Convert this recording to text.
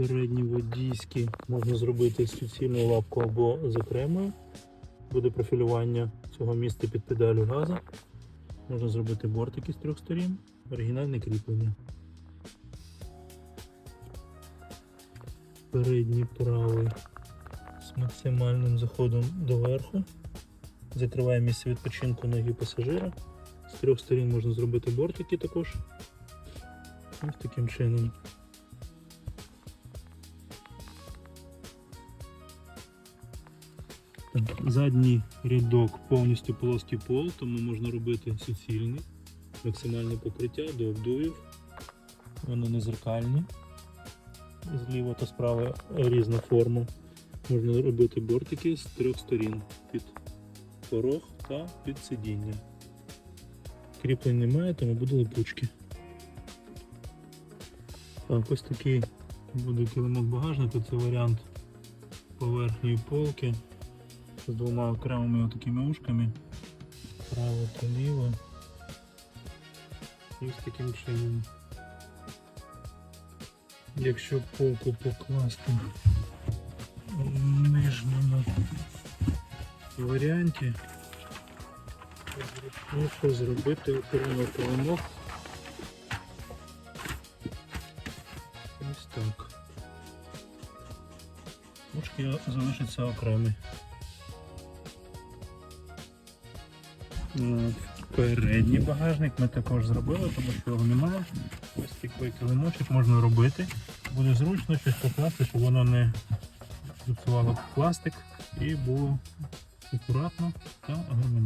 Передні водійські можна зробити суцільну лапку або з окремою. Буде профілювання цього місця під педалю газу. Можна зробити бортики з трьох сторін, оригінальне кріплення. Передній правий з максимальним заходом доверху. Закриває місце відпочинку ноги пасажира. З трьох сторін можна зробити бортики також. Ось таким чином. Задній рядок повністю плоский пол, тому можна робити суцільний, максимальне покриття до обдувів. Вони не зеркальні. Зліва та справа різна форма. Можна робити бортики з трьох сторін під порог та під сидіння. Кріплень немає, тому буде липучки. Так, ось такий буде килимок багажника, це варіант поверхньої полки з двома окремими такими ушками. Право та ліво. І ось таким чином. Якщо полку покласти в нижньому варіанті, то зробити окремий килимок. Ось так. Ушки залишаться окремі. Передній багажник ми також зробили, тому що його немає. Ось такий килимочок можна робити. Буде зручно щось покласти, щоб воно не зіпсувало пластик і було акуратно та гармонічно.